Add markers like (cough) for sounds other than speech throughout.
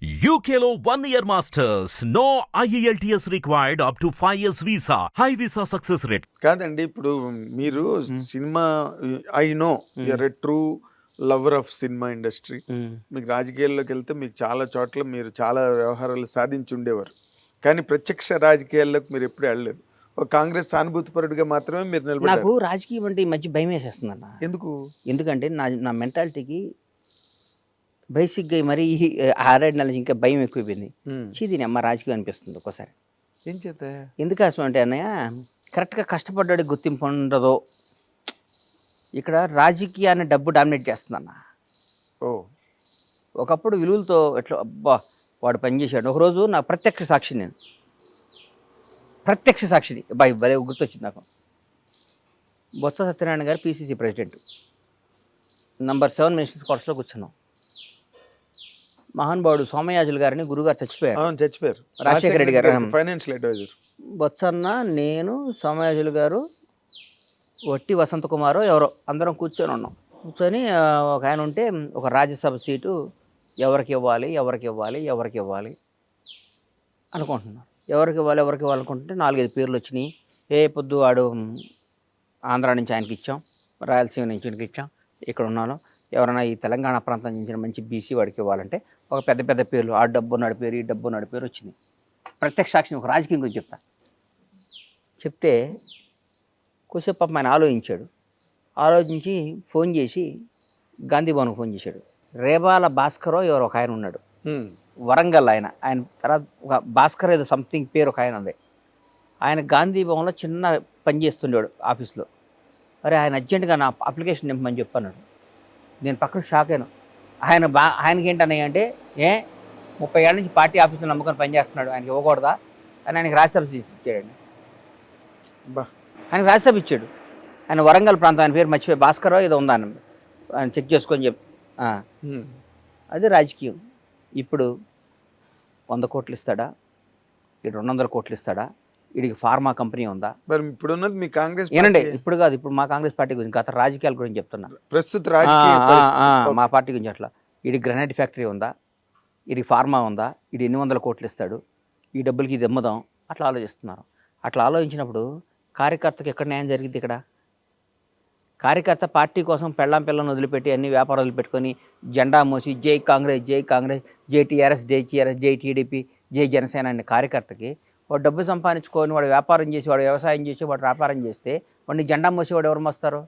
One year masters. No E IELTS required up to 5 years visa. High visa success rate. కాదండి ఇప్పుడు మీరు cinema I know you're a true lover of cinema industry మీకు రాజకీయాల్లోకి వెళ్తే మీకు చాలా చోట్ల మీరు చాలా వ్యవహారాలు సాధించి ఉండేవారు. కానీ ప్రత్యక్ష రాజకీయాల్లోకి మీరు ఎప్పుడు వెళ్ళలేదు. ఒక కాంగ్రెస్ సానుభూతిపరుడిగా మాత్రమే మీరు నాకు నిలబడ్డారు రాజకీయం అంటే ఈ మధ్య భయం వేసేస్తుంది అన్న ఎందుకు? ఎందుకంటే నా నా మెంటాలిటీకి బేసిక్గా మరీ ఈ ఆరేడు నెలల నుంచి ఇంకా భయం ఎక్కువైపోయింది. ఉమ్. చీ దీని అమ్మ రాజకీయం అనిపిస్తుంది ఒక్కోసారి. ఏం చేత ఎందుకు అసలు అంటే అన్నయ్య కరెక్ట్గా కష్టపడ్డాడు గుర్తింపు ఉండదో. ఇక్కడ రాజకీయాన్ని డబ్బు డామినేట్ చేస్తుందన్న. ఓ. ఒకప్పుడు విలువలతో ఎట్లా అబ్బా వాడు పనిచేశాడు ఒకరోజు నా ప్రత్యక్ష సాక్షి నేను. ప్రత్యక్ష సాక్షిని బాయ్ భలే గుర్తొచ్చింది నాకు. బొత్స సత్యనారాయణ గారు PCC president. Number seven ministers కోర్సులో కూర్చున్నాం. మహానుభావుడు సోమయాజులు గారిని గురుగారు చచ్చిపోయారు. అవును చచ్చిపోయారు. రాజశేఖర రెడ్డి గారు. Financial advisor. బొత్సన్న నేను సోమయాజులు గారు వట్టి వసంత కుమారు ఎవరో అందరం కూర్చొని ఉన్నాం. కూర్చొని ఒక ఆయన ఉంటే ఒక రాజ్యసభ సీటు ఎవరికి ఇవ్వాలి ఎవరికి ఇవ్వాలి ఎవరికి ఇవ్వాలి అనుకుంటున్నాం ఎవరికి ఇవ్వాలి ఎవరికి ఇవ్వాలి అనుకుంటుంటే నాలుగైదు పేర్లు వచ్చినాయి. ఏ పొద్దు వాడు ఆంధ్ర నుంచి ఆయనకి ఇచ్చాం రాయలసీమ నుంచి ఇచ్చాం ఇక్కడ ఉన్నాను. ఎవరైనా ఈ తెలంగాణ ప్రాంతం నుంచి మంచి బీసీ వాడికి ఇవ్వాలంటే ఒక పెద్ద పెద్ద పేర్లు ఆ డబ్బు ఉన్నాడు పేరు ఈ డబ్బు ఉన్నాడు పేరు వచ్చింది ప్రత్యక్ష సాక్షిని ఒక రాజకీయం గురించి చెప్తా. చెప్తే కొద్దిసేపు పాపం ఆయన ఆలోచించాడు. ఆలోచించి ఫోన్ చేసి గాంధీ భవన్కి ఫోన్ చేశాడు. రేబాల భాస్కరో ఎవరో ఒక ఆయన ఉన్నాడు. వరంగల్ ఆయన. ఆయన తర్వాత ఒక భాస్కర్ ఏదో సంథింగ్ పేరు ఒక ఆయన ఉంది. ఆయన గాంధీ భవన్లో చిన్న పని చేస్తుండేవాడు ఆఫీస్లో. అరే ఆయన అర్జెంటుగా నా అప్లికేషన్ నింపమని చెప్పన్నాడు. నేను పక్కన షాక్ అయినా ఆయన బా ఆయనకి ఏంటన్నాయి అంటే ఏ ముప్పై ఏళ్ళ నుంచి పార్టీ ఆఫీసులో నమ్ముకొని పనిచేస్తున్నాడు. ఆయనకి ఇవ్వకూడదా? అని ఆయనకి రాజ్యసభ ఇచ్చాడండి. బా ఆయనకి రాజ్యసభ ఇచ్చాడు. ఆయన వరంగల్ ప్రాంతం ఆయన పేరు మర్చిపోయి. భాస్కరో ఏదో ఉందా ఆయన చెక్ చేసుకొని చెప్పి. అది రాజకీయం. ఇప్పుడు వంద కోట్లు ఇస్తాడా? ఈ రెండు వందల కోట్లు ఇస్తాడా? వీడికి ఫార్మా కంపెనీ ఉందా? మరి ఇప్పుడు ఉన్నది మీ కాంగ్రెస్ ఏనండి. ఇప్పుడు కాదు ఇప్పుడు మా కాంగ్రెస్ పార్టీ గురించి గత రాజకీయాల గురించి చెప్తున్నా. ప్రస్తుత మా పార్టీ గురించి అట్లా. వీడికి గ్రనైట్ ఫ్యాక్టరీ ఉందా? వీడికి ఫార్మా ఉందా? వీడు ఎన్ని వందల కోట్లు ఇస్తాడు? ఈ డబ్బులకి ఇది అమ్ముదాం అట్లా ఆలోచిస్తున్నారు. అట్లా ఆలోచించినప్పుడు కార్యకర్తకి ఎక్కడ న్యాయం జరిగింది ఇక్కడ? కార్యకర్త పార్టీ కోసం పెళ్ళాం పిల్లని వదిలిపెట్టి అన్ని వ్యాపారాలు వదిలిపెట్టుకొని జెండా మోసి జై కాంగ్రెస్ జై కాంగ్రెస్ జై టీఆర్ఎస్ జై టీఆర్ఎస్ జై టీడీపీ జై జనసేన అనే కార్యకర్తకి వాడు డబ్బు సంపాదించుకొని వాడు వ్యాపారం చేసి వాడు వ్యవసాయం చేసి వాడు వ్యాపారం చేస్తే వాడిని జెండా మోసి వాడు ఎవరు మోస్తారు?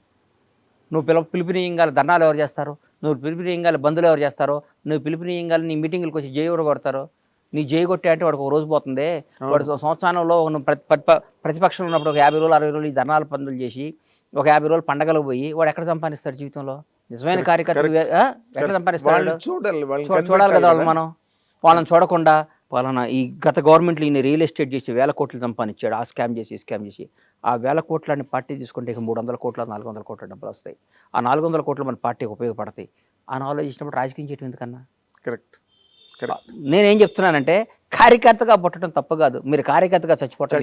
నువ్వు పిల పిలుపునీయంగాలి ధర్నాలు ఎవరు చేస్తారు? నువ్వు పిలుపునీయంగాలి బంధువులు ఎవరు చేస్తారో? నువ్వు పిలుపునీయంగాలి నీ మీటింగ్లకు వచ్చి జై ఎవరు కొడతారు? నీ జై కొట్టే అంటే వాడికి ఒక రోజు పోతుంది. వాడు సంవత్సరంలో ప్రతి ప్రతి- ప్రతిపక్షంలో ఉన్నప్పుడు ఒక యాభై రోజులు అరవై రోజులు ఈ ధర్నాలు పనులు చేసి ఒక యాభై రోజులు పండగలకు పోయి వాడు ఎక్కడ సంపాదిస్తాడు జీవితంలో? నిజమైన కార్యకర్త correct. ఆ? ఎక్కడ సంపాదిస్తాడు చూడాలి కదా వాళ్ళు మనం. వాళ్ళని చూడకుండా వాళ్ళని ఈ గత గవర్నమెంట్లో ఈయన రియల్ ఎస్టేట్ చేసి వేల కోట్లు సంపాదించాడు. ఆ స్కామ్ చేసి స్కామ్ చేసి. ఆ వేల కోట్లని పార్టీ తీసుకుంటే ఇక మూడు వందల కోట్ల నాలుగు వందల కోట్ల డబ్బులు వస్తాయి. ఆ నాలుగు వందల కోట్లు మన పార్టీకి ఉపయోగపడతాయి. అని ఆలోచించినప్పుడు రాజకీయం చేయడం ఎందుకన్నా? కరెక్ట్. కరెక్ట్. నేనేం చెప్తున్నానంటే కార్యకర్తగా పుట్టడం తప్పు కాదు. మీరు కార్యకర్తగా చచ్చిపోవటం.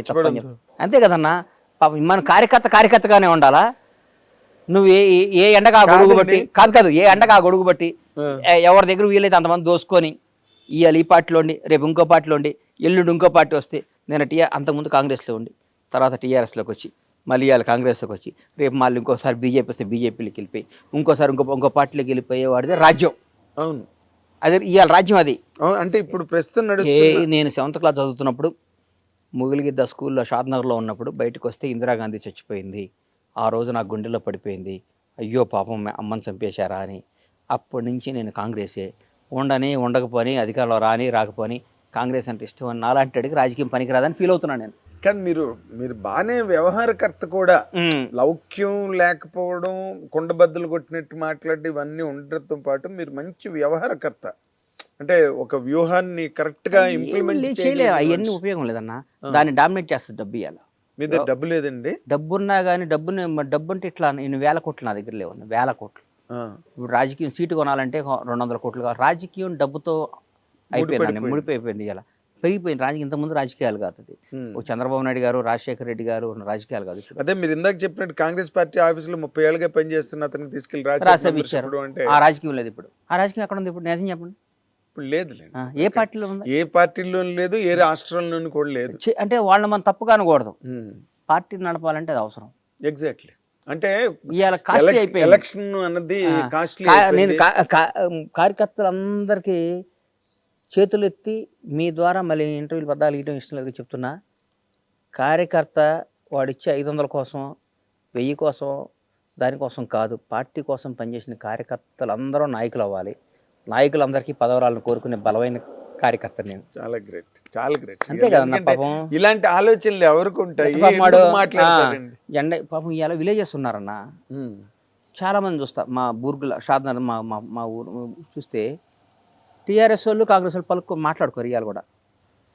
అంతే కదన్నా? పాపం మన కార్యకర్త కార్యకర్తగానే ఉండాలా? నువ్వు ఏ ఏ- ఎండగా ఆ గొడుగు బట్టి కాదు కాదు ఏ ఎండగా ఆ గొడుగు బట్టి ఎవరి దగ్గర వీలైతే అంతమంది దోసుకొని ఇవాళ ఈ పార్టీలో ఉండి రేపు ఇంకో పార్టీలో ఉండి ఎల్లుండి ఇంకో పార్టీ వస్తే నేను టీ అంతకుముందు కాంగ్రెస్లో ఉండి తర్వాత టీఆర్ఎస్లోకి వచ్చి మళ్ళీ ఇవాళ కాంగ్రెస్లోకి వచ్చి రేపు మళ్ళీ ఇంకోసారి బీజేపీ వస్తే బీజేపీలోకి వెళ్ళిపోయి ఇంకోసారి ఇంకో ఇంకో పార్టీలోకి వెళ్ళిపోయేవాడిది రాజ్యం. అవును. అదే ఇవాళ రాజ్యం అది. అంటే ఇప్పుడు ప్రస్తుతం నేను సెవెంత్ క్లాస్ చదువుతున్నప్పుడు ముగిలిగిద్ద స్కూల్లో షాద్నగర్లో ఉన్నప్పుడు బయటకు వస్తే ఇందిరాగాంధీ చచ్చిపోయింది. ఆ రోజు నా గుండెలో పడిపోయింది. అయ్యో పాపం అమ్మని చంపేశారా అని. అప్పటి నుంచి నేను కాంగ్రెసే. ఉండని ఉండకపోని అధికారంలో రాని రాకపోని కాంగ్రెస్ అంటే ఇష్టం అని నాలాంటి అడిగి రాజకీయం పనికిరాదని ఫీల్ అవుతున్నాను నేను. కానీ మీరు మీరు బాగానే వ్యవహారకర్త కూడా. లౌక్యం లేకపోవడం కుండబద్దలు కొట్టినట్టు మాట్లాడి ఇవన్నీ ఉండటంతో పాటు మీరు మంచి వ్యవహారకర్త. అంటే ఒక వ్యూహాన్ని కరెక్ట్గా ఇంప్లిమెంట్ చేయలేదు. అవన్నీ ఉపయోగం లేదన్న. దాన్ని డామినేట్ చేస్తుంది డబ్బు ఇవ్వాలి మీ దగ్గర డబ్బు లేదండి? డబ్బున్నా కానీ డబ్బుని డబ్బు అంటే ఇట్లా నేను వేల కోట్లు నా దగ్గర లేవు వేల కోట్లు. ఇప్పుడు రాజకీయం సీటు కొనాలంటే రెండు వందల కోట్లు కావాలి. రాజకీయం డబ్బుతో అయిపోయింది ముడిపడిపోయింది. ముడిపోయిపోయింది ఇలా. పెరిగిపోయింది. రాజకీయం ఇంతకుముందు రాజకీయాలు కాదు అది. చంద్రబాబు నాయుడు గారు రాజశేఖర రెడ్డి గారు రాజకీయాలు కాదు. అదే మీరు ఇందాక చెప్పినట్టు కాంగ్రెస్ పార్టీ ఆఫీసులో ముప్పై ఏళ్ళుగా పనిచేస్తున్న అతనికి తీసుకెళ్ళి రాజ్యసభ ఇచ్చారు. ఆ రాజకీయం లేదు ఇప్పుడు. ఆ రాజకీయం ఎక్కడ ఉంది ఇప్పుడు? నిజం చెప్పండి. ఇప్పుడు ఆ, ఏ పార్టీలో ఉంది? ఏ పార్టీలో లేదు ఏ రాష్ట్రంలోనూ కూడా లేదు. అంటే వాళ్ళని మనం తప్పుగా అనకూడదు పార్టీ నడపాలంటే అది అవసరం. ఎగ్జాక్ట్లీ. అంటే ఇవాళ కాస్ట్లీ అయిపోయింది. ఎలక్షన్ అన్నది కాస్ట్లీ నేను కార్యకర్తలందరికీ చేతులు ఎత్తి మీ ద్వారా మళ్ళీ ఇంటర్వ్యూలు పద్దాలు ఇయటం ఇష్టం లేదు చెప్తున్నా. కార్యకర్త వాడిచ్చే ఐదు వందల కోసం వెయ్యి కోసం దానికోసం కాదు పార్టీ కోసం పనిచేసిన కార్యకర్తలు అందరూ నాయకులు అవ్వాలి. నాయకులందరికీ పదవరాలను కోరుకునే బలమైన కార్యకర్త నేను. చాలా గ్రేట్ చాలా గ్రేట్ అంతే కదన్న పాపం. ఇలాంటి ఆలోచనలు ఎవరికి ఉంటాయి? వాడు, జెండా పాపం ఇవాళ విలేజెస్ ఉన్నారన్న. చాలా మంది చూస్తా మా బూర్గుల షాద్నగర్ మా మా మా ఊరు చూస్తే టీఆర్ఎస్ వాళ్ళు కాంగ్రెస్ వాళ్ళు పలుకు మాట్లాడుకోరు ఇవాళ కూడా.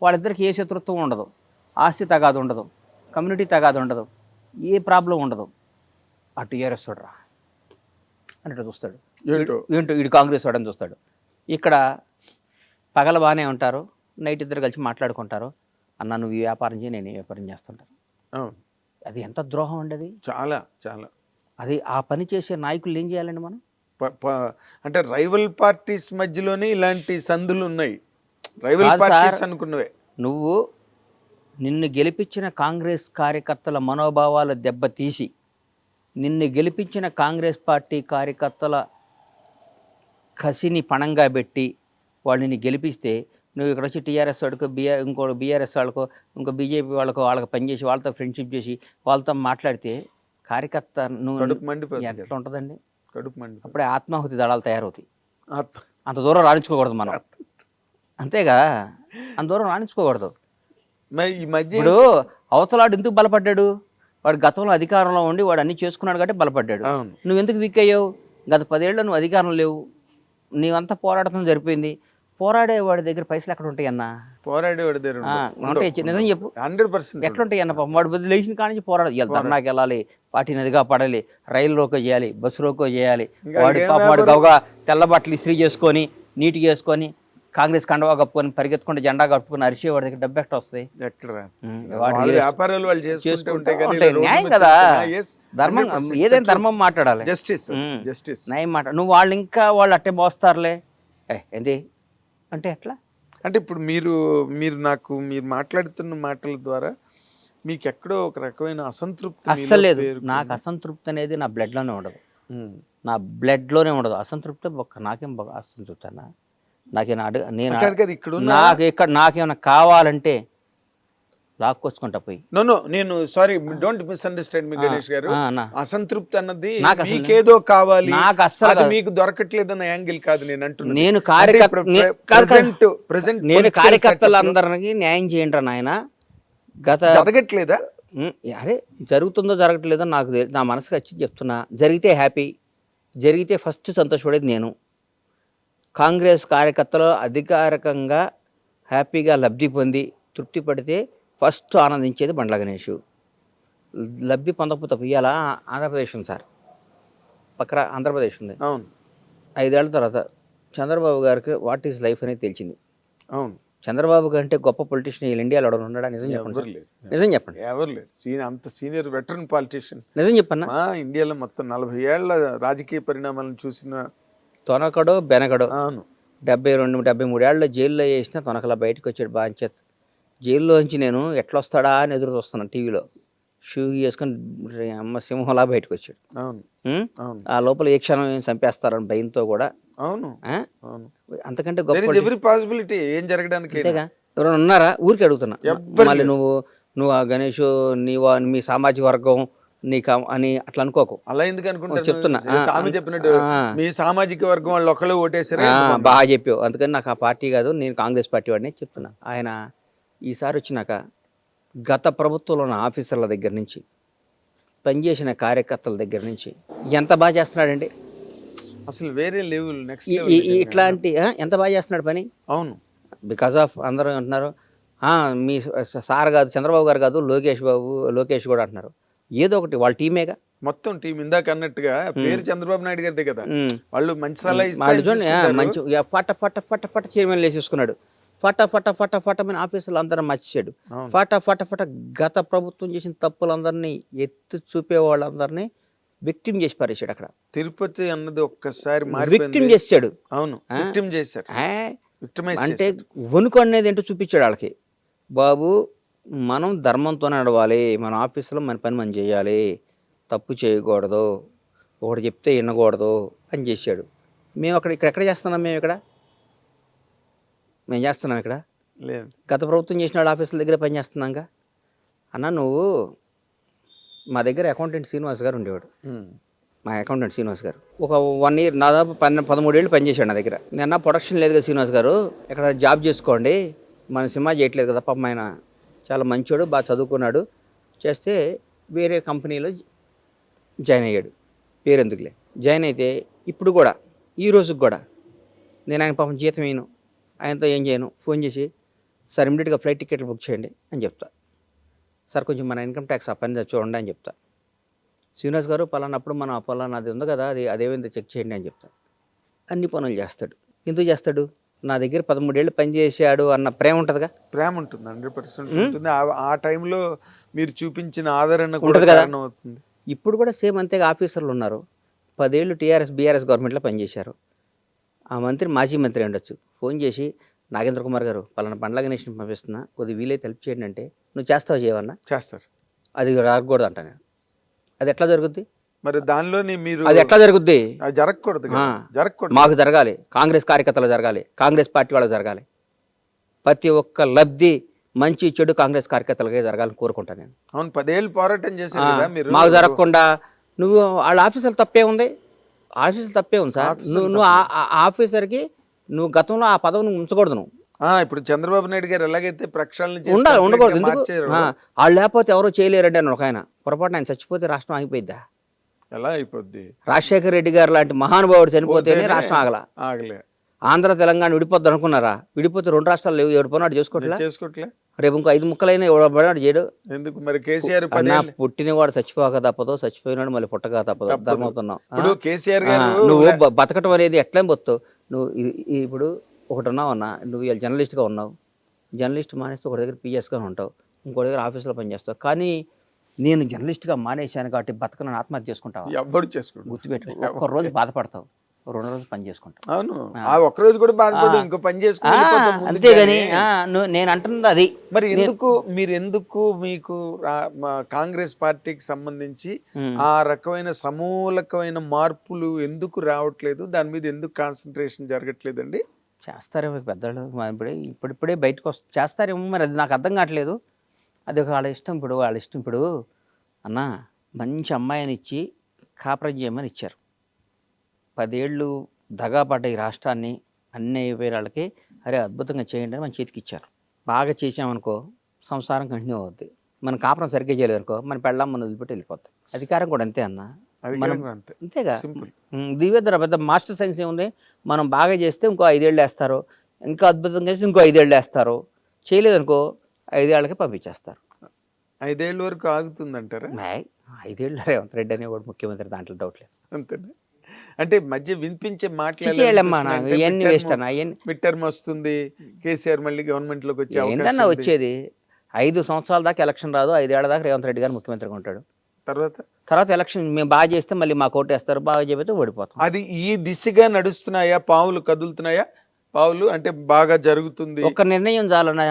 వాళ్ళిద్దరికి ఏ శత్రుత్వం ఉండదు. ఆస్తి తగాదు ఉండదు. కమ్యూనిటీ తగాదు ఉండదు. ఏ ప్రాబ్లం ఉండదు. ఆ టీఆర్ఎస్ చూడరా అన్నట్టు చూస్తాడు. ఏంటో? ఏంటో? వీడు కాంగ్రెస్ వాడని చూస్తాడు. ఇక్కడ పగల బాగానే ఉంటారు. నైట్ ఇద్దరు కలిసి మాట్లాడుకుంటారు. అన్న నువ్వు ఈ వ్యాపారం చేయి నేను ఈ వ్యాపారం చేస్తుంటాను. అది ఎంత ద్రోహం అండి అది? చాలా చాలా. అది ఆ పని చేసే నాయకులు ఏం చేయాలండి మనం? అంటే రైవల్ పార్టీస్ మధ్యలోనే ఇలాంటి సందులు ఉన్నాయి. Rival parties. అనుకున్నవే. నువ్వు నిన్ను గెలిపించిన కాంగ్రెస్ కార్యకర్తల మనోభావాలు దెబ్బతీసి నిన్ను గెలిపించిన కాంగ్రెస్ పార్టీ కార్యకర్తల కసిని పణంగా పెట్టి వాళ్ళని గెలిపిస్తే నువ్వు ఇక్కడ వచ్చి టీఆర్ఎస్ వాడికో బీఆర్ ఇంకో బీఆర్ఎస్ వాళ్ళకో ఇంకో బీజేపీ వాళ్ళకో వాళ్ళకి పనిచేసి వాళ్ళతో ఫ్రెండ్షిప్ చేసి వాళ్ళతో మాట్లాడితే కార్యకర్త నువ్వు ఎట్లా ఉంటుందండి? కడుపు మండిపోతుంది. అప్పుడే ఆత్మాహుతి దళాలు తయారవుతాయి. అంత దూరం రాణించుకోకూడదు మనం. అంతేగా? అంత దూరం రాణించుకోకూడదు. మరి ఈ మధ్య ఇప్పుడు అవతలాడు ఎందుకు బలపడ్డాడు? వాడు గతంలో అధికారంలో ఉండి వాడు అన్ని చేసుకున్నాడు కాబట్టి బలపడ్డాడు. నువ్వు ఎందుకు వీక్ అయ్యావు? గత పదేళ్ళు నువ్వు అధికారం లేవు. నీవంతా పోరాడటం జరిపోయింది పోరాడే వాడి దగ్గర పైసలు ఎక్కడ ఉంటాయి అన్న? పోరాడేవాడి దగ్గర ఉంటాయి నిజం చెప్పు. హండ్రెడ్ పర్సెంట్ ఎట్లా ఉంటాయి అన్న పాపం? వాడు బదులు లేచిన కాడి నుంచి పోరాడు. ధర్నాకి వెళ్ళాలి పార్టీ నదిగా పడాలి రైలు రోకో చేయాలి బస్సు రోకో చేయాలి. వాడి పాపం వాడు? గౌగా తెల్ల బట్టలు ఇస్త్రీ చేసుకొని నీట్గా చేసుకొని కాంగ్రెస్ కండవా కప్పుకొని పరిగెత్తుకుంటే జెండా కప్పుకొని అరిసే వాడి దగ్గర డబ్బు ఎక్కడ వస్తాయి? వ్యాపారాలు వాళ్ళు చేసుకుంటూ. న్యాయం కదా. ధర్మం ఏదైనా ధర్మం మాట్లాడాలి. జస్టిస్. జస్టిస్ న్యాయం మాట నువ్వు వాళ్ళు ఇంకా వాళ్ళు అట్టే మోస్తారులే. ఏంటి అంటే ఎట్లా? అంటే ఇప్పుడు మీరు మీరు నాకు మీరు మాట్లాడుతున్న మాటల ద్వారా మీకు ఎక్కడో ఒక రకమైన అసంతృప్తి మీలో అస్సలు లేదు. పేరుకుంది. నాకు అసంతృప్తి అనేది నా బ్లడ్లోనే ఉండదు. నా బ్లడ్లోనే ఉండదు. అసంతృప్తి ఒక్క నాకేం అసంతృప్తి అన్న నాకేనా అడుగు నేను ఇక్కడ నాకు ఇక్కడ నాకేమైనా కావాలంటే లాక్కొచ్చుకుంటా పోయి. నో నో నేను sorry don't misunderstand me Ganesh గారు. అన్న. అసంతృప్తి అన్నది నాకు అసలు- మీకేదో కావాలి. నాకు కాదు. మీకు దొరకట్లేదన్న యాంగిల్ కాదు నేను అంటున్నాను నేను కార్యకర్త. ప్రెసెంట్ నేను కార్యకర్తలందరికీ న్యాయం చేయండి నాయన. గత జరగట్లేదా? అరే జరుగుతుందో జరగట్లేదో నాకు నా మనసుకు వచ్చి చెప్తున్నా. జరిగితే హ్యాపీ జరిగితే ఫస్ట్ సంతోషపడేది నేను. కాంగ్రెస్ కార్యకర్తలు అధికారికంగా హ్యాపీగా లబ్ధి పొంది తృప్తి పడితే ఫస్ట్ ఆనందించేది బండ్ల గణేష్. లబ్ధి పొందకపోతే ఇవాళ ఆంధ్రప్రదేశ్ ఉంది సార్. పక్కన ఆంధ్రప్రదేశ్ ఉంది. అవును. ఐదేళ్ళ తర్వాత చంద్రబాబు గారికి వాట్ ఈస్ లైఫ్ అనేది తెలిసింది. అవును. చంద్రబాబు కంటే గొప్ప పొలిటీషియన్ ఇండియాలో ఎవడు ఉన్నాడా? నిజం చెప్పండి ఎవరు నిజం చెప్పండి. ఎవరు లేరు. సీనియర్ అంత సీనియర్ వెటరన్ పాలిటీషియన్. నిజం చెప్పన్నా? మా ఇండియాలో మొత్తం నలభై ఏళ్ళ రాజకీయ పరిణామాలను చూసిన తొనకడో బెనకడో. అవును. డెబ్బై రెండు డెబ్బై మూడేళ్ళలో జైల్లో వేసిన తొనకలా బయటకు వచ్చాడు బాంచేత్. జైల్లోంచి నేను ఎట్లా వస్తాడా అని ఎదురు చూస్తున్నాను టీవీలో. షూ వేసుకొని అమ్మ సింహంలా బయటకు వచ్చాడు అవును. ఆ లోపల ఏ క్షణం ఏం చంపేస్తారని భయంతో కూడా. అవును. అంతకంటే గొప్ప ఎవ్రీ పాసిబిలిటీ ఏం జరగడానికి ఎవరైనా ఉన్నారా? ఊరికి అడుగుతున్నా. మళ్ళీ. నువ్వు నువ్వు ఆ గణేష్ నీ వా- మీ సామాజిక వర్గం నీకు అని అట్లా అనుకోకు. అలా ఎందుకు అనుకుంటారు? చెప్తున్నా. స్వామి చెప్పినట్టు. మీ సామాజిక వర్గం వాళ్ళు ఒకళ్ళు ఓటేసారే బాగా చెప్పావు. అందుకని నాకు ఆ పార్టీ కాదు నేను కాంగ్రెస్ పార్టీ వాడిని చెప్తున్నా. ఆయన ఈసారి వచ్చినాక గత ప్రభుత్వంలో ఉన్న ఆఫీసర్ల దగ్గర నుంచి పనిచేసిన కార్యకర్తల దగ్గర నుంచి ఎంత బాగా చేస్తున్నాడండి? అసలు వేరే లెవెల్ నెక్స్ట్ ఇట్లాంటి ఎంత బాగా చేస్తున్నాడు పని? అవును. బికాస్ ఆఫ్ అందరూ అంటున్నారు "ఆ, మీ సార్ కాదు చంద్రబాబు గారు కాదు లోకేష్ బాబు లోకేష్ కూడా అంటున్నారు. ఏదో ఒకటి వాళ్ళ టీమేగా? మొత్తం టీం ఇందాక అన్నట్టుగా పేరు చంద్రబాబు నాయుడు గారిదే కదా. వాళ్ళు మంచి సలహా. మంచి ఫట ఫట ఫట ఫట చైర్మన్ వేసేసుకున్నాడు ఫట ఫట ఫట ఫట మన ఆఫీసులు అందరం మర్చిచాడు అవును. ఫట ఫట ఫట గత ప్రభుత్వం చేసిన తప్పులందరినీ ఎత్తి చూపే వాళ్ళందరినీ విక్టిమ్ చేసి పారేశాడు అక్కడ. తిరుపతి అన్నది ఒక్కసారి విక్టిమ్ చేసాడు అవును? విక్టిమ్ విక్టమైజ్ అంటే వణుకు అనేది ఏంటో చూపించాడు వాళ్ళకి. బాబు మనం ధర్మంతో నడవాలి మన ఆఫీసులో మన పని మనం చేయాలి తప్పు చేయకూడదు ఒకటి చెప్తే వినకూడదు అని చేశాడు. మేము అక్కడ ఇక్కడ ఎక్కడ చేస్తున్నాం మేము ఇక్కడ? మేము చేస్తున్నాం ఇక్కడ. లేదు. గత ప్రభుత్వం చేసిన వాళ్ళ ఆఫీసుల దగ్గర పని చేస్తున్నాంగా. అన్న నువ్వు మా దగ్గర అకౌంటెంట్ శ్రీనివాస్ గారు ఉండేవాడు. మా అకౌంటెంట్ శ్రీనివాస్ గారు. ఒక వన్ ఇయర్ దాదాపు పన్నెండు పదమూడేళ్ళు పనిచేశాడు నా దగ్గర. నిన్న ప్రొడక్షన్ లేదు కదా శ్రీనివాస్ గారు. ఇక్కడ జాబ్ చేసుకోండి. మన సినిమా చేయట్లేదు కదా పాపం ఆయన. చాలా మంచోడు బాగా చదువుకున్నాడు. చేస్తే వేరే కంపెనీలో జాయిన్ అయ్యాడు. పేరు ఎందుకులే? జాయిన్ అయితే ఇప్పుడు కూడా ఈ రోజుకి కూడా. నేను ఆయన పాపం జీతం వేయను. ఆయనతో ఏం చేయను. ఫోన్ చేసి సార్ ఇమీడియట్గా ఫ్లైట్ టికెట్లు బుక్ చేయండి అని చెప్తా. సార్ కొంచెం మన ఇన్కమ్ ట్యాక్స్ ఆ పని చూడండి అని చెప్తా. శ్రీనివాస్ గారు పలానప్పుడు మనం పలానా అది ఉంది కదా అది అదేమైందో చెక్ చేయండి అని చెప్తాడు అన్ని పనులు చేస్తాడు. ఎందుకు చేస్తాడు? నా దగ్గర పదమూడేళ్ళు పని చేశాడు అన్న ప్రేమ ఉంటుందిగా? ప్రేమ ఉంటుంది హండ్రెడ్ పర్సెంట్. ఉంటుంది. ఆ- టైంలో మీరు చూపించిన ఆదరణ ఉంటది కదా. అవుతుంది. ఇప్పుడు కూడా సేమ్ అంతేగా ఆఫీసర్లు ఉన్నారు. పదేళ్ళు టీఆర్ఎస్ బీఆర్ఎస్ గవర్నమెంట్లో పనిచేశారు ఆ మంత్రి మాజీ మంత్రి ఉండొచ్చు. ఫోన్ చేసి నాగేంద్ర కుమార్ గారు పలానా పండ్ల గణేష్ని పంపిస్తున్నా కొద్ది వీలైతే హెల్ప్ చేయండి అంటే నువ్వు చేస్తావు చేయవన్నా? చేస్తారు. అది రాకూడదు అంట నేను. అది ఎట్లా జరుగుద్ది? మరి దానిలోని మీరు అది ఎట్లా జరుగుద్ది? అది జరగకూడదు. జరగకూడదు. మాకు జరగాలి. కాంగ్రెస్ కార్యకర్తలు జరగాలి. కాంగ్రెస్ పార్టీ వాళ్ళకి జరగాలి. ప్రతి ఒక్క లబ్ధి మంచి చెడు కాంగ్రెస్ కార్యకర్తలకే జరగాలని కోరుకుంటాను నేను. అవును పదేళ్ళు పోరాటం మీరు. మాకు జరగకుండా నువ్వు వాళ్ళ ఆఫీసర్ తప్పే ఉంది. ఆఫీసర్ తప్పే ఉంది సార్. నువ్వు ఆఫీసర్కి నువ్వు గతంలో ఆ పదవిని ఉంచకూడదు నువ్వు. ఇప్పుడు చంద్రబాబు నాయుడు గారు ఎలాగైతే ప్రక్షాళన ఉండాలి ఉండకూడదు. ఎందుకు? వాళ్ళు లేకపోతే ఎవరో చేయలేరండి అని ఒక ఆయన. పొరపాటున ఆయన చచ్చిపోతే రాష్ట్రం ఆగిపోయిద్దా? ఎలా అయిపోద్ది? రాజశేఖర రెడ్డి గారు లాంటి మహానుభావుడు చనిపోతేనే పోతేనే రాష్ట్రం ఆగల. ఆగలే. ఆంధ్ర తెలంగాణ విడిపోద్ది అనుకున్నారా? విడిపోతే రెండు రాష్ట్రాలు లేవు. ఎవడు పోనాడు చేసుకోవట్లే చేసుకోవట్లే రేపు ఇంకో ఐదు ముక్కలైనా ఎవడు చేయడు. ఎందుకు మరి కేసీఆర్ పుట్టినవాడు చచ్చిపోక తప్పదు చచ్చిపోయినాడు మళ్ళీ పుట్టక తప్పదు. ధర్మవుతున్నావు ఇప్పుడు కేసీఆర్ గారు నువ్వు బతకటం అనేది ఎట్లా బతుతావు నువ్వు ఇప్పుడు ఒకటి ఉన్నావు అన్న నువ్వు ఇవాళ జర్నలిస్ట్గా ఉన్నావు. జర్నలిస్ట్ మానేస్తే ఒక దగ్గర పిఎస్గా ఉంటావు. ఇంకో దగ్గర ఆఫీస్లో పనిచేస్తావు కానీ నేను జర్నలిస్ట్గా మానేశాను కాబట్టి బతకను ఆత్మహత్య చేసుకుంటావు? గుర్తుపెట్టు ఒక్క రోజు బాధపడతావు. రెండు రోజులు పని చేసుకుంటావు అవును. ఆ. ఒక్క రోజు కూడా బాధపడు. ఇంకో పని ముందుకు అంతేగాని నేను అంటున్నది అది. మరి ఎందుకు మీరు ఎందుకు మీకు కాంగ్రెస్ పార్టీకి సంబంధించి. ఆ రకమైన సమూలకమైన మార్పులు ఎందుకు రావట్లేదు? దాని మీద ఎందుకు కాన్సన్ట్రేషన్ జరగట్లేదండి? చేస్తారేమో పెద్దలు ఇప్పుడే ఇప్పుడిప్పుడే బయటకు వస్త చేస్తారేమో మరి అది నాకు అర్థం కావట్లేదు. అది ఒక వాళ్ళ ఇష్టం ఇప్పుడు వాళ్ళ ఇష్టం ఇప్పుడు అన్న మంచి అమ్మాయిని ఇచ్చి కాపురం చేయమని ఇచ్చారు. పదేళ్ళు దగాపడ్డ ఈ రాష్ట్రాన్ని అన్ని అయిపోయిన వాళ్ళకి అరే అద్భుతంగా చేయండి అని మన చేతికి ఇచ్చారు. బాగా చేసామనుకో సంసారం కంటిన్యూ అవుద్ది. మనం కాపురం సరిగ్గా చేయలేదు అనుకో మన పెళ్ళం మన వదిలిపెట్టి వెళ్ళిపోతాం అధికారం కూడా అంతే అన్న. మనం అంతేగా. సింపుల్. దివ్యధర పెద్ద మాస్టర్ సైన్స్ ఏముంది? మనం బాగా చేస్తే ఇంకో ఐదేళ్ళు వేస్తారు. ఇంకా అద్భుతంగా చేస్తే ఇంకో ఐదేళ్ళు వేస్తారు. చేయలేదనుకో ఐదేళ్ళకి పంపించేస్తారు. ఐదేళ్ళ వరకు ఆగుతుందంటారా? ఐదేళ్ళు రేవంత్ రెడ్డి అనేవాడు ముఖ్యమంత్రి దాంట్లో డౌట్ లేదు. అంతేనా? అంటే మధ్య వినిపించే చేయాలమ్మా నాకు ఇవన్నీ వేస్ట్ అన్న అవన్నీ మిడ్ టర్మ్ వస్తుంది కేసీఆర్ మళ్ళీ గవర్నమెంట్లోకి వచ్చే ఏంటన్నా. వచ్చేది? ఐదు సంవత్సరాల దాకా ఎలక్షన్ రాదు ఐదేళ్ళ దాకా రేవంత్ రెడ్డి గారు ముఖ్యమంత్రిగా ఉంటాడు. తర్వాత? తర్వాత ఎలక్షన్ మేము బాగా చేస్తే మళ్ళీ మా కోట్ వేస్తారు బాగా చెబితే ఓడిపోతాం. అది ఈ దిశగా నడుస్తున్నాయా? పావులు కదులుతున్నాయా? పావులు అంటే బాగా జరుగుతుంది. ఒక నిర్ణయం చాలన్న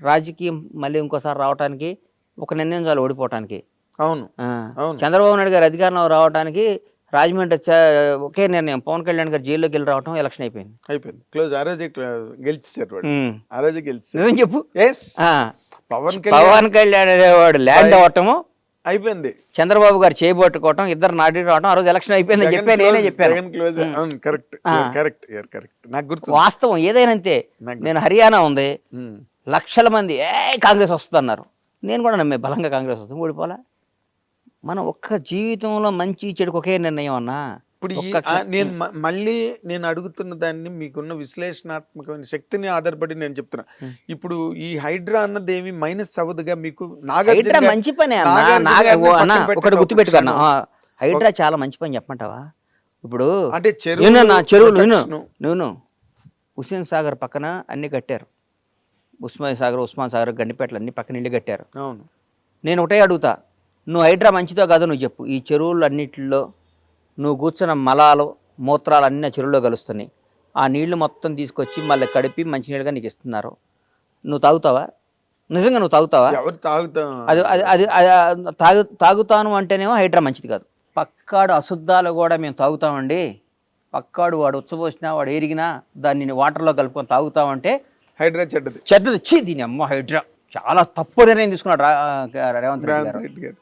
రాజకీయం మళ్ళీ ఇంకోసారి రావడానికి ఒక నిర్ణయం చాలు ఓడిపోవటానికి. అవును. చంద్రబాబు నాయుడు గారు అధికారంలో రావడానికి రాజమండ్రి ఒకే నిర్ణయం. పవన్ కళ్యాణ్ గారు జైల్లోకి వెళ్ళి రావటం ఎలక్షన్ అయిపోయింది. అయిపోయింది. క్లోజ్ ఆ రోజే ఉమ్. ఆ రోజే గెలిచారు నిజం చెప్పు. పవన్ కళ్యాణ్ పవన్ కళ్యాణ్ అనేవాడు ల్యాండ్. అవ్వటము అయిపోయింది. చంద్రబాబు గారు చేయబట్టుకోవటం ఇద్దరు నాటి రావటం ఆ రోజు ఎలక్షన్ అయిపోయిందని జగన్ చెప్పి నేనే చెప్పాను. కరెక్ట్. కరెక్ట్ కరెక్ట్ నాకు గుర్తు. వాస్తవం ఏదైనా అంతే. నేను హర్యానా ఉంది. లక్షల మంది ఏ కాంగ్రెస్ వస్తుంది అన్నారు నేను కూడా నమ్మే బలంగా కాంగ్రెస్ వస్తుంది. ఓడిపోలా మనం ఒక్క జీవితంలో మంచి చెడుకు ఒకే నిర్ణయం అన్నా? ఇప్పుడు నేను మళ్ళీ నేను అడుగుతున్న దాన్ని మీకున్న విశ్లేషణాత్మకమైన శక్తిని ఆధారపడి నేను చెప్తున్నా. ఇప్పుడు ఈ హైడ్రా అన్నది ఏమి మైనస్ అవ్వదుగా మీకు? నాగార్జున గారు- మంచి పని ఒకటి గుర్తుపెట్టుకున్నా హైడ్రా చాలా మంచి పని చెప్పమంటావా? ఇప్పుడు అంటే నా చెరువులు. నువ్వు హుస్సేన్ సాగర్ పక్కన అన్ని కట్టారు. ఉస్మాన్ సాగర్ ఉస్మాన్ సాగర్ గండిపేటలు అన్ని పక్కన ఇల్లు కట్టారు. అవును. నేను ఒకటే అడుగుతా. నువ్వు హైడ్రా మంచిదో కాదో నువ్వు చెప్పు. ఈ చెరువులు అన్నిటిలో నువ్వు కూర్చున్న మలాలు మూత్రాలు అన్ని ఆ చెరువులో కలుస్తున్నాయి. ఆ నీళ్ళు మొత్తం తీసుకొచ్చి మళ్ళీ కడిపి మంచినీళ్ళుగా నీకు ఇస్తున్నారు. నువ్వు తాగుతావా? నిజంగా నువ్వు తాగుతావా? ఎవరు తాగుతాం? అది అది అది అది తాగు తాగుతాను అంటేనేమో హైడ్రా మంచిది కాదు. పక్కాడు అశుద్ధాలు కూడా మేము తాగుతామండి. పక్కాడు వాడు ఉచ్చబోసినా వాడు ఎరిగినా దాన్ని వాటర్లో కలుపుకొని తాగుతామంటే హైడ్రా చెడ్డది. చెడ్డది. చీ దీని అమ్మ హైడ్రా. చాలా తప్పు నిర్ణయం తీసుకున్నాడు రేవంత్ రెడ్డి గారు.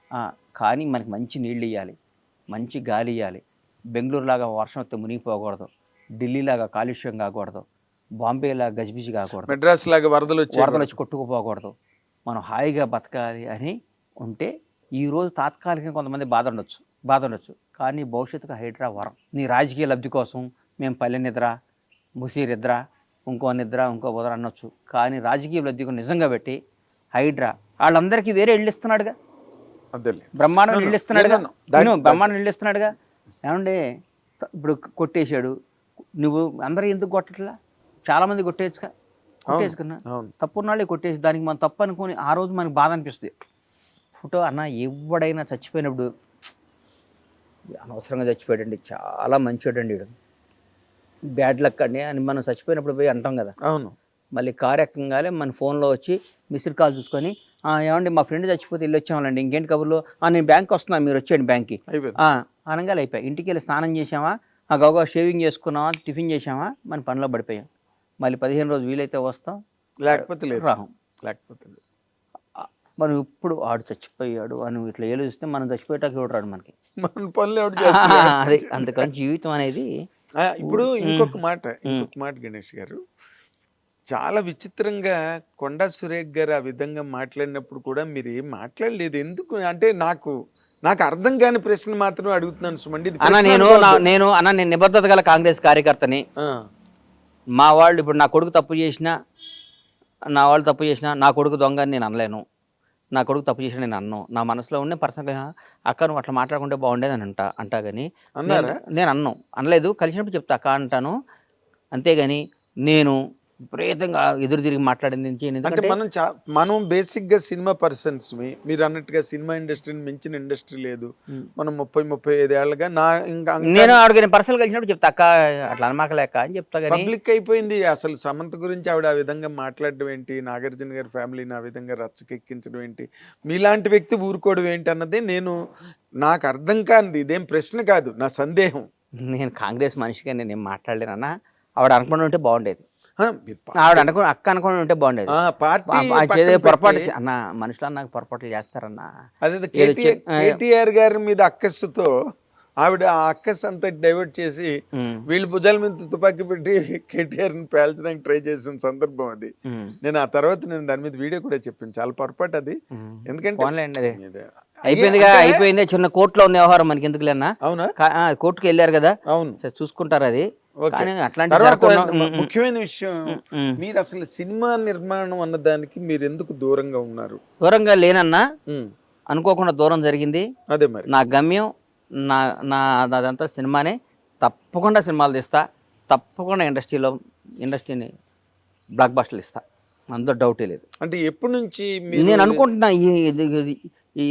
కానీ మనకి మంచి నీళ్ళు ఇవ్వాలి మంచి గాలి ఇవ్వాలి బెంగళూరు లాగా వర్షం వస్తే మునిగిపోకూడదు ఢిల్లీ లాగా కాలుష్యం కాకూడదు బాంబే లాగా గజిబిజి కాకూడదు మెడ్రాస్ లాగా వరదలు వచ్చి వరదలు వచ్చి కొట్టుకుపోకూడదు. మనం హాయిగా బతకాలి అని ఉంటే ఈ రోజు తాత్కాలికంగా కొంతమంది బాధ ఉండొచ్చు బాధ ఉండొచ్చు. కానీ భవిష్యత్తుకు హైడ్రా వరం. నీ రాజకీయ లబ్ధి కోసం మేము పల్లె నిద్ర ముసి నిద్ర ఇంకో నిద్ర ఇంకో బుధర అనొచ్చు. కానీ రాజకీయ లబ్ధి కోసం నిజంగా పెట్టి హైడ్రా. వాళ్ళందరికీ వేరే ఇళ్ళు ఇస్తున్నాడుగా. బ్రహ్మాండం. ఇళ్ళు ఇస్తున్నాడుగా. బ్రహ్మాండం ఇళ్ళు ఇస్తున్నాడుగా. ఏమండి ఇప్పుడు కొట్టేశాడు. నువ్వు అందరూ ఎందుకు కొట్టట్లా? చాలా మంది కొట్టేయచ్చుగా కొట్టేసుకున్నా అవును. తప్పున్నాళ్ళే కొట్టేసి దానికి మనం తప్పు అనుకొని ఆ రోజు మనకు బాధ అనిపిస్తుంది. ఫోటో అన్న ఎవడైనా చచ్చిపోయినప్పుడు అనవసరంగా చచ్చిపోయాడండి. చాలా మంచోడండి వీడు బ్యాడ్ లక్ అండి. అని మనం చచ్చిపోయినప్పుడు పోయి అంటాం కదా. అవును. మళ్ళీ కార్ ఎక్కగానే మన ఫోన్లో వచ్చి మిస్డ్ కాల్ చూసుకొని "ఆ, ఏమండి మా ఫ్రెండ్ చచ్చిపోతే వెళ్ళి వచ్చామండి ఇంకేంటి కబుర్లు? "ఆ, నేను బ్యాంక్ వస్తున్నాను మీరు వచ్చేయండి బ్యాంక్కి. అనగానే అయిపోయాయి. ఇంటికి వెళ్ళి స్నానం చేసామా ఆ గౌగా షేవింగ్ చేసుకున్నామా? టిఫిన్ చేసామా మన పనిలో పడిపోయాం. మళ్ళీ పదిహేను రోజు వీలైతే వస్తాం. లేకపోతే లేదు. రాహం లేకపోతే మనం ఇప్పుడు ఆడు చచ్చిపోయాడు అని ఇట్లా ఏలు చూస్తే మనం చచ్చిపోయేటాకి చూడరాడు మనకి? మన పనులు ఎవడు చేస్తున్నాడు? (laughs) అదే అందుకని జీవితం అనేది ఇప్పుడు ఇంకొక మాట ఇంకొక మాట గణేష్ గారు. చాలా విచిత్రంగా కొండా సురేఖ్ గారు ఆ విధంగా మాట్లాడినప్పుడు కూడా మీరు ఏం మాట్లాడలేదు. ఎందుకు? అంటే నాకు నాకు అర్థం కాని ప్రశ్న మాత్రం అడుగుతున్నాను సుమండి. అన్న నేను నేను అన్న నేను నిబద్ధత గల కాంగ్రెస్ కార్యకర్తని. మా వాళ్ళు ఇప్పుడు నా కొడుకు తప్పు చేసినా నా వాళ్ళు తప్పు చేసినా నా కొడుకు దొంగ అని నేను అనలేను. నా కొడుకు తప్పు చేసినా నేను అన్ను. నా మనసులో ఉండే పర్సనల్గా అక్క నువ్వు అట్లా మాట్లాడుకుంటే బాగుండేది అని అంటా అంటా కానీ నేను అన్ను. అనలేదు. కలిసినప్పుడు చెప్తా అక్క అంటాను. అంతేగాని నేను విపరీతంగా ఎదురు తిరిగి మాట్లాడింది. అంటే మనం మనం బేసిక్గా సినిమా పర్సన్స్ మీరు అన్నట్టుగా సినిమా ఇండస్ట్రీని మించిన ఇండస్ట్రీ లేదు. మనం ముప్పై ముప్పై ఐదు ఏళ్ళగా నా ఇంకా నేను ఆవిడకి నేను పర్సనల్ కలిసినప్పుడు చెప్తా అక్క అట్లా అనమాకలేక అని చెప్తా పబ్లిక్ అయిపోయింది. అసలు సమంత గురించి ఆవిడ ఆ విధంగా మాట్లాడడం ఏంటి? నాగార్జున గారి ఫ్యామిలీని ఆ విధంగా రచ్చకెక్కించడం ఏంటి? మీలాంటి వ్యక్తి ఊరుకోవడం ఏంటి అన్నది నేను నాకు అర్థం కానిది. ఇదేం ప్రశ్న కాదు నా సందేహం. నేను కాంగ్రెస్ మనిషిగా నేను ఏం మాట్లాడలేనన్నా ఆవిడ అనుకుని ఉంటే బాగుండేది. ఆవిడ అనుకో అక్క అనుకుని ఉంటే బాగుండేది. పార్టీ పొరపాటు అన్న మనుషులు నాకు పొరపాట్లు చేస్తారన్నా. అదే కేటీఆర్ గారి మీద అక్కస్సుతో ఆవిడ ఆ అక్కస్ అంతా డైవర్ట్ చేసి వీళ్ళ భుజాల మీద తుపాకీ పెట్టి కేటీఆర్ని పేల్చడానికి ట్రై చేసిన సందర్భం అది. నేను ఆ తర్వాత నేను దాని మీద వీడియో కూడా చెప్పాను. చాలా పొరపాటు అది. ఎందుకంటే అయిపోయిందిగా అయిపోయింది. చిన్న కోర్టులో ఉంది వ్యవహారం మనకి ఎందుకులేనా? అవునా? కా- ఆ, కోర్టుకి వెళ్ళారు కదా. అవును. సరే చూసుకుంటారు అది. కానీ అట్లాంటి ముఖ్యమైన విషయం. మీరు అసలు సినిమా నిర్మాణం అన్న దానికి మీరు ఎందుకు దూరంగా ఉన్నారు? దూరంగా లేనన్నా అనుకోకుండా దూరం జరిగింది. అదే మరి. నా గమ్యం నా నా అదంతా సినిమానే. తప్పకుండా సినిమాలు తీస్తా. తప్పకుండా ఇండస్ట్రీలో ఇండస్ట్రీని బ్లాక్ బస్టర్లు ఇస్తా. అందులో డౌటే లేదు. అంటే ఎప్పటి నుంచి నేను అనుకుంటున్నా ఈ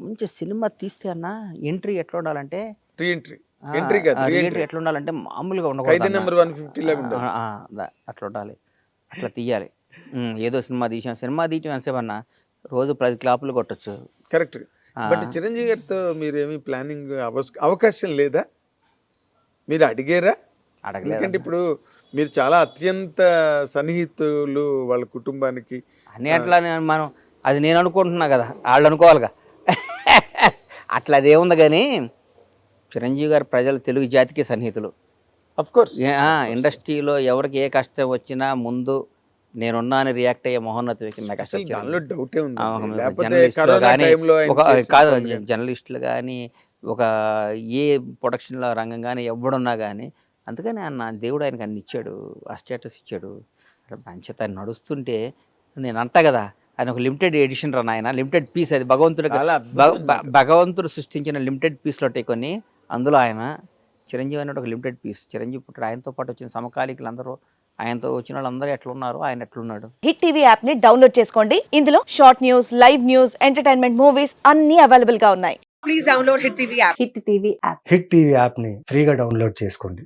మంచి సినిమా తీస్తే అన్న ఎంట్రీ ఎట్లా ఉండాలంటే రీఎంట్రీ ఎంట్రీ కాదు ఎట్లా ఉండాలంటే మామూలుగా ఉండకూడదు నెంబర్. వన్ అట్లా ఉండాలి. అట్లా తీయాలి. ఏదో సినిమా తీసాం. సినిమా తీయటం ఎంతసేపు అన్న రోజు పది క్లాపులు కొట్టచ్చు. కరెక్ట్. బట్ చిరంజీవి గారితో మీరేమి ప్లానింగ్ అవకాశం లేదా? మీరు అడిగారా? అడగలేదు ఎందుకంటే ఇప్పుడు మీరు చాలా అత్యంత సన్నిహితులు వాళ్ళ కుటుంబానికి. అన్నీ అట్లా మనం అది నేను అనుకుంటున్నా కదా. వాళ్ళు అనుకోవాలిగా. (laughs) అట్లా అదేముంది కానీ చిరంజీవి గారు ప్రజలు తెలుగు జాతికి సన్నిహితులు. కోర్స్ ఇండస్ట్రీలో ఎవరికి ఏ కష్టం వచ్చినా ముందు నేనున్నా అని రియాక్ట్ అయ్యే మహోన్నత ఆయన కాదు. జర్నలిస్టులు కానీ ఒక ఏ ప్రొడక్షన్లో రంగం కానీ ఎవడున్నా కానీ అందుకని అన్న దేవుడు ఆయనకు అన్ని ఇచ్చాడు ఆ స్టేటస్ ఇచ్చాడు. మంచిత ఆయన నడుస్తుంటే నేను అంటా కదా ఆయన ఒక లిమిటెడ్ ఎడిషన్ రా ఆయన లిమిటెడ్ పీస్ అది భగవంతుడు భగవంతుడు సృష్టించిన లిమిటెడ్ పీస్లు ఉంటాయి కొన్ని. అందులో ఆయన చిరంజీవి అనేది ఒక లిమిటెడ్ పీస్ చిరంజీవి పుట్టాడు. ఆయనతో పాటు వచ్చిన సమకాలీకులు అందరూ ఆయనతో వచ్చిన వాళ్ళందరూ ఎట్లున్నారు ఆయన ఎట్లున్నాడు. హిట్ టీవీ యాప్ని డౌన్లోడ్ చేసుకోండి. ఇందులో short news live news entertainment movies అన్ని అవైలబుల్గా ఉన్నాయి. Please download Hit TV app. Hit TV app Hit TV యాప్ని ఫ్రీగా డౌన్లోడ్ చేసుకోండి.